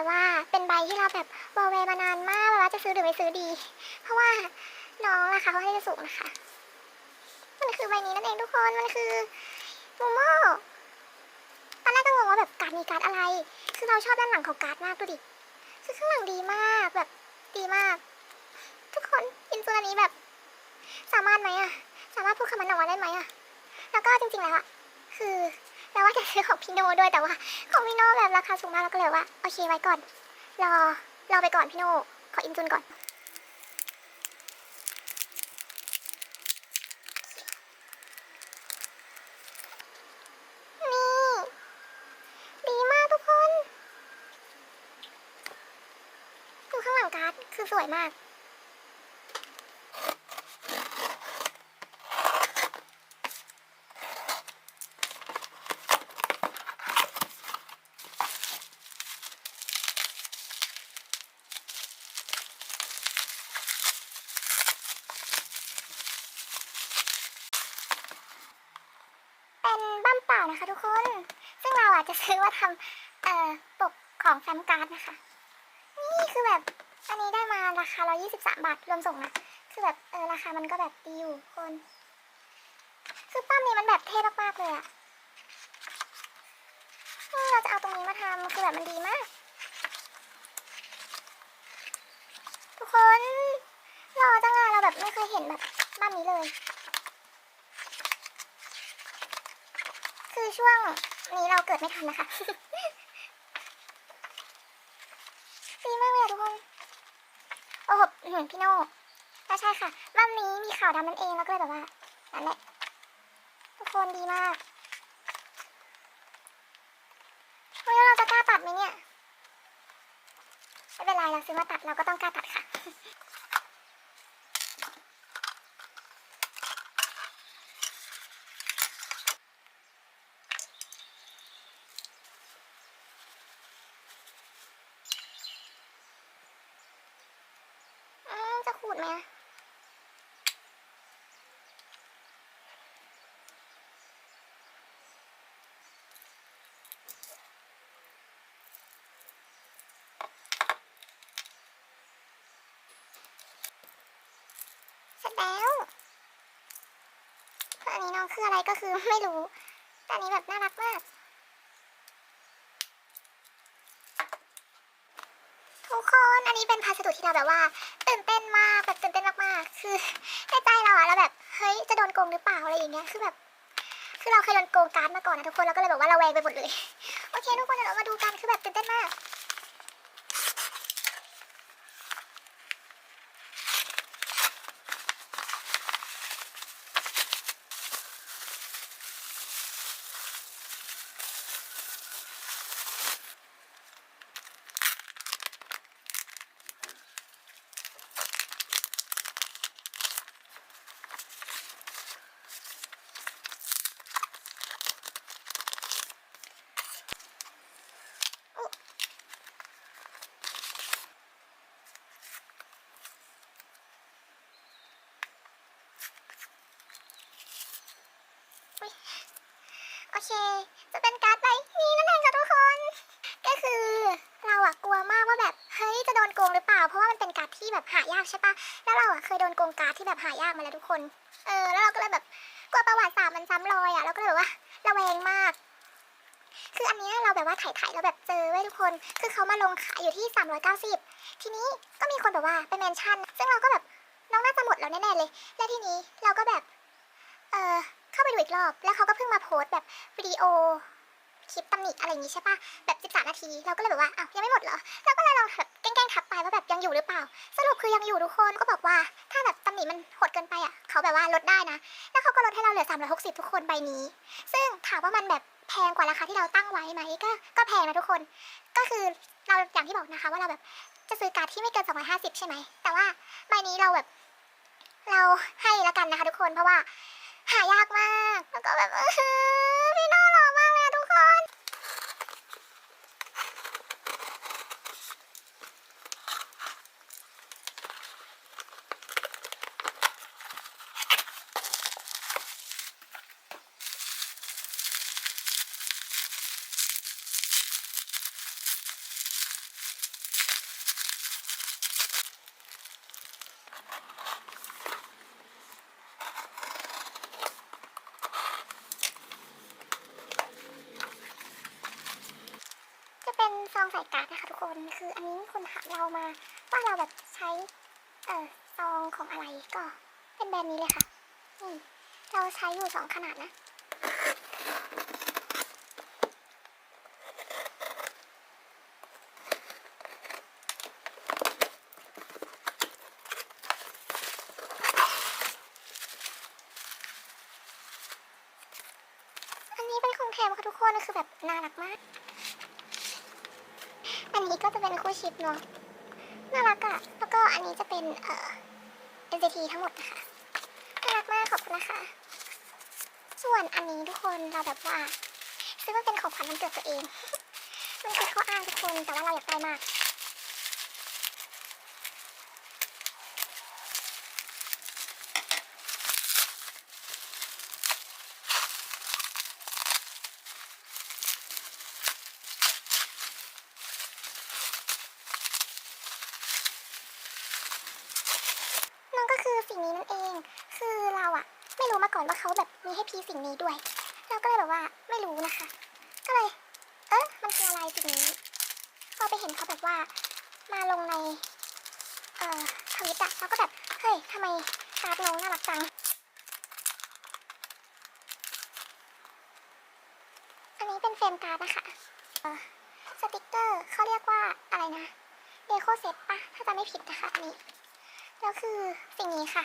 แบบว่าเป็นใบที่เราแบบวอลเวมานานมากแบบว่าจะซื้อหรือไม่ซื้อดี เพราะว่าน้องราคาเขาให้จะสูงนะคะ มันคือใบนี้นั่นเองทุกคน มันคือโมโม่ตอนแรกก็งงว่าแบบการดมีการดอะไร คือเราชอบด้านหลังของการ์ดมากดูดิ คือข้างหลังดีมากแบบดีมาก ทุกคนอินซูอันนี้แบบ สามารถไหมอะสามารถพูดคำมันออกมาได้ไหมอะแล้วก็จริงๆแล้วอะคือ เราว่าจะซื้อของพี่โนด้วยแต่ว่า ของพี่โนแบบราคาสูงมากเราก็เลยว่าโอเคไว้ก่อน รอรอไปก่อนพี่โนขออินจุนก่อนนี่ดีมากทุกคนดูข้างหลังการ์ดคือสวยมาก เปล่านะคะทุกคน ซึ่งเราอาจจะซื้อว่าทำเอ่อปกของแฟมการ์ดนะคะ นี่คือแบบอันนี้ได้มาราคา 123 บาทรวมส่งนะคือแบบเออราคามันก็แบบดีอยู่คนคือปั้มนี้มันแบบเท่มากๆเลยอะนี่เราจะเอาตรงนี้มาทำคือแบบมันดีมาก ทุกคนรอจังอะเราแบบไม่เคยเห็นแบบบ้านนี้เลย คือช่วงนี้เราเกิดไม่ทันนะคะดีมากเลยทุกคน โอ้โหพี่โน่ก็ใช่ค่ะบ้านนี้มีข่าวดำนั่นเองแล้วก็เลยแบบว่านั่นแหละทุกคนดีมากเฮ้ยแล้วเราจะกล้าตัดไหมเนี่ย ไม่เป็นไรเราซื้อมาตัดเราก็ต้องกล้าตัดค่ะ อืมจะขู ดไหมเสร็จแล้วอันนี้น้องคืออะไรก็คือไม่รู้ แต่อันนี้แบบน่ารักมาก ทุก คนอันนี้เป็นพัสดุที่เราแบบว่าตื่นเต้นมากแบบตื่นเต้นมากๆคือในใจเราอะเราแบบเฮ้ยจะโดนโกงหรือเปล่าอะไรอย่างเงี้ยคือแบบคือเราเคยโดนโกงการ์ดมาก่อนนะทุกคนเราก็เลยแบบว่าเราแวงไปหมดเลยโอเคทุกคนเดี๋ยวเรามาดูกันคือแบบตื่นเต้นมาก โอ เคจะเป็นการ์ดใบนี้นั่นเองค่ะทุกคน ก็คือเราอะกลัวมากว่าแบบเฮ้ยจะโดนโกงหรือเปล่า เพราะว่ามันเป็นการ์ดที่แบบหายากใช่ปะแล้วเราอะเคยโดนโกงการ์ดที่แบบหายากมาแล้วทุกคน เออแล้วเราก็เลยแบบกลัวประวัติศาสตร์มันซ้ำรอยอะเราก็เลยแบบว่าระแวงมาก คืออันนี้เราแบบว่าถ่ายๆแล้วแบบเจอไว้ทุกคน คือเขามาลงขายอยู่ที่ 390 ทีนี้ก็มีคนแบบว่าไปเมนชั่น ซึ่งเราก็แบบน้องน่าจะหมดแล้วแน่ๆเลย แล้วทีนี้เราก็แบบ เออ เข้าไปดูอีกรอบ แล้วเขาก็เพิ่งมาโพสต์แบบวิดีโอคลิปตำหนิอะไรอย่างงี้ใช่ปะแบบ 13 นาที เราก็เลยแบบว่าอ้าวยังไม่หมดเหรอ เราก็เลยลองแบบแกล้งๆทักไปว่าแบบยังอยู่หรือเปล่า สรุปคือยังอยู่ทุกคนก็บอกว่า ถ้าแบบตำหนิมันโหดเกินไปอะ เขาแบบว่าลดได้นะ แล้วเขาก็ลดให้เราเหลือ 360 ทุกคนใบนี้ ซึ่งถามว่ามันแบบแพงกว่าราคาที่เราตั้งไว้ไหมก็ก็แพงนะทุกคน ก็คือเราอย่างที่บอกนะคะว่าเราแบบจะซื้อการ์ดที่ไม่เกิน 250 ใช่ไหมแต่ว่าใบนี้เราแบบ เราให้ละกันนะคะทุกคนเพราะว่า หายากมาก แล้วก็แบบ เออพี่โน่หล่อมากเลยอะทุกคน ใส่การ์ดนะคะทุกคน คืออันนี้มีคนถามเรามาว่าเราแบบใช้ เอ่อซองของอะไรก็เป็นแบรนด์นี้เลยค่ะนี่เราใช้อยู่สองขนาดนะอันนี้เป็นของแถมค่ะทุกคนคือแบบน่ารักมาก นนี้ก็จะเป็นคู่ชิปเนาะน่ารักอะแล้วก็อันนี้จะเป็นเอ่อ NCT ทั้งหมดนะคะน่ารักมากขอบคุณนะคะ ส่วนอันนี้ทุกคนเราแบบว่าซื้อมาเป็นของขวัญวันเกิดตัวเองมันคือข้ออ้างทุกคนแต่ว่าเราอยากได้มาก นั่นก็ คือสิ่งนี้นั่นเอง คือเราอะไม่รู้มาก่อนว่าเขาแบบมีให้พีสิ่งนี้ด้วย เราก็เลยแบบว่าไม่รู้นะคะ ก็เลย เอ๊ะมันคืออะไรสิ่งนี้พอไปเห็นเขาแบบว่า มาลงใน เอ่อทวิตอะเราก็แบบเฮ้ยทำไมการ์ดน้องน่ารักจังอันนี้เป็นเฟรมการ์ดนะคะเอ่อสติกเกอร์เขาเรียกว่าอะไรนะเดโคเซตปะถ้าจะไม่ผิดนะคะอันนี้ แล้วคือสิ่งนี้ค่ะ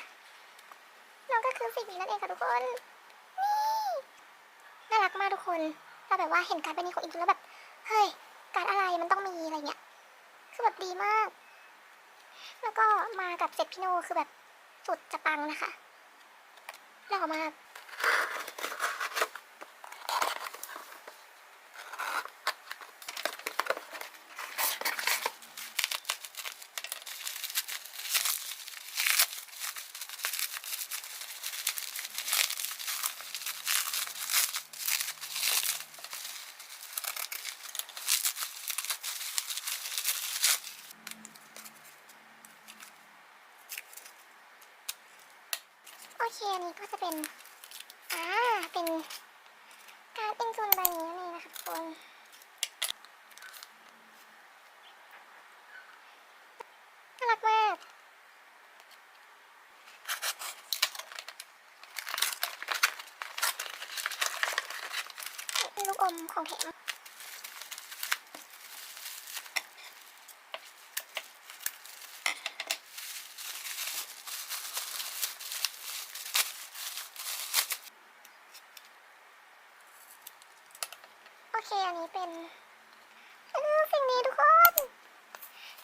น้องก็คือสิ่งนี้นั่นเองค่ะทุกคน นี่น่ารักมากทุกคนเราแบบว่าเห็นการ์ดใบนี้ของอินจูแล้วแบบ เฮ้ย การ์ดอะไรมันต้องมีอะไรเงี้ย คือแบบดีมาก แล้วก็มากับเจ็ดพิโนคือแบบสุดจะปังนะคะหล่อมาก โอันนี้ก็จะเป็น อ่า เป็นการดอินจูนใบนี้นั่นเองนะคะทุกคนน่ารักมากลูกอมของแถม เคอันนี้เป็นสิ่งนี้ทุกคน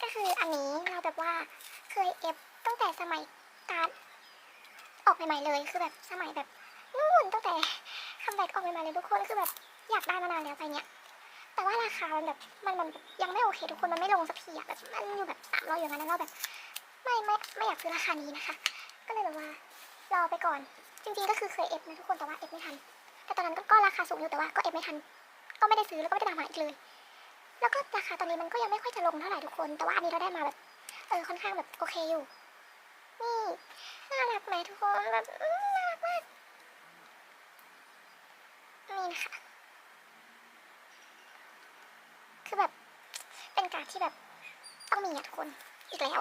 ก็คืออันนี้เราแบบว่าเคยเอฟตั้งแต่สมัยการดออกใหม่ๆเลยคือแบบสมัยแบบนู่นตั้งแต่คัมแบ็กออกใหม่ๆเลยทุกคนคือแบบอยากได้มานานแล้วไปเนี้ยแต่ว่าราคามันแบบมันมันยังไม่โอเคทุกคนมันไม่ลงสักทีอะแบบมันอยู่แบบสามร้อยอย่างนั้นแล้วเราแบบไม่ไม่ไม่อยากซื้อราคานี้นะคะ ก็เลยแบบว่ารอไปก่อน จริง ๆ ก็คือเคยเอฟนะทุกคนแต่ว่าเอฟไม่ทันแต่ตอนนั้นก็ราคาสูงอยู่แต่ว่าก็เอฟไม่ทัน ก็ไม่ได้ซื้อแล้วก็ไม่ได้ตามหาอีกเลย แล้วก็ราคาตอนนี้มันก็ยังไม่ค่อยจะลงเท่าไหร่ทุกคน แต่ว่าอันนี้เราได้มาแบบเออค่อนข้างแบบโอเคอยู่นี่น่ารักไหมทุกคนแบบน่ารักมากนี่นะคะคือแบบเป็นการที่แบบต้องมีอะทุกคนอีกแล้ว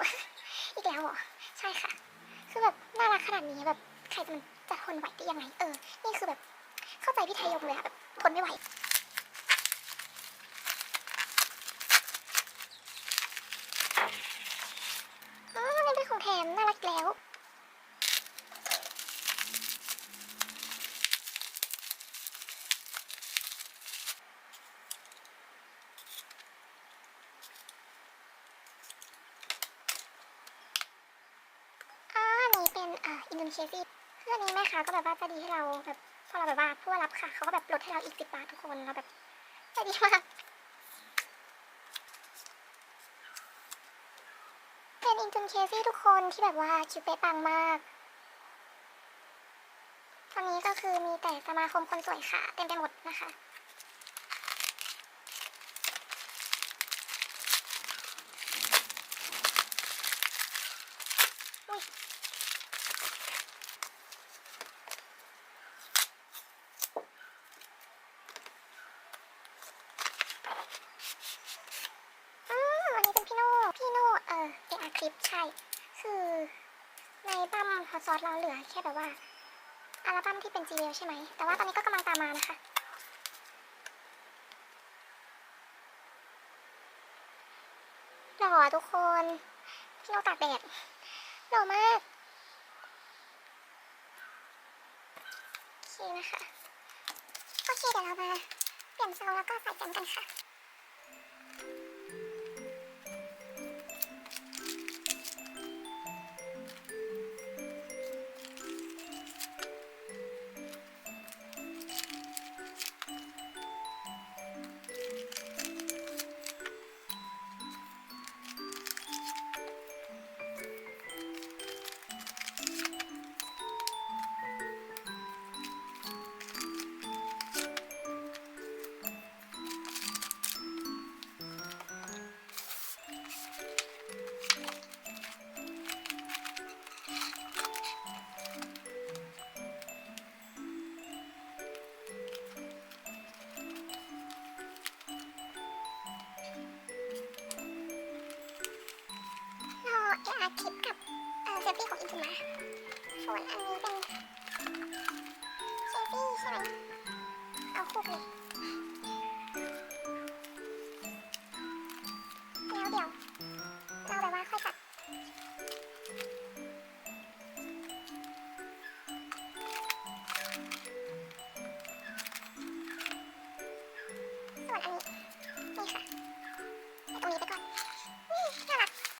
อีกแล้วเหรอใช่ค่ะ คือแบบน่ารักขนาดนี้แบบใครจะมันจะทนไหวได้ยังไงเออ นี่คือแบบเข้าใจพี่ไทยยงเลยอะแบบทนไม่ไหว อ๋อนี่เป็นของแถมน่ารักแล้ว อ่านี่เป็นอ่าอินโดนี เซียซีเพื่อนนี้แม่ค้าก็แบบว่าใจะดีให้เราแบบพอเราแบบว่าพูดรับค่ะเขาก็แบบลดให้เราอีกสิบบาททุกคนเราแบบใจดีมากเป็นอินจูนเคซี่ทุกคนที่แบบว่าคิวเป๊ะปังมากตอนนี้ก็คือมีแต่สมาคมคนสวยค่ะเต็มไปหมดนะคะ อุ้ย ค ลิปใช่ คือในบัมฮอตซอสเราเหลือแค่แบบว่าอัลบั้มที่เป็น g ีเใช่ไหม แต่ว่าตอนนี้ก็กำลังตามมานะคะ หล่อทุกคนพี่โนตากแดดหล่อมาก โอเคนะคะ โอเคเดี๋ยวเรามาเปลี่ยนเซลล์แล้วก็ใส่แกมกันค่ะ เอาคุกเลยเดี๋ยวเดี๋ยว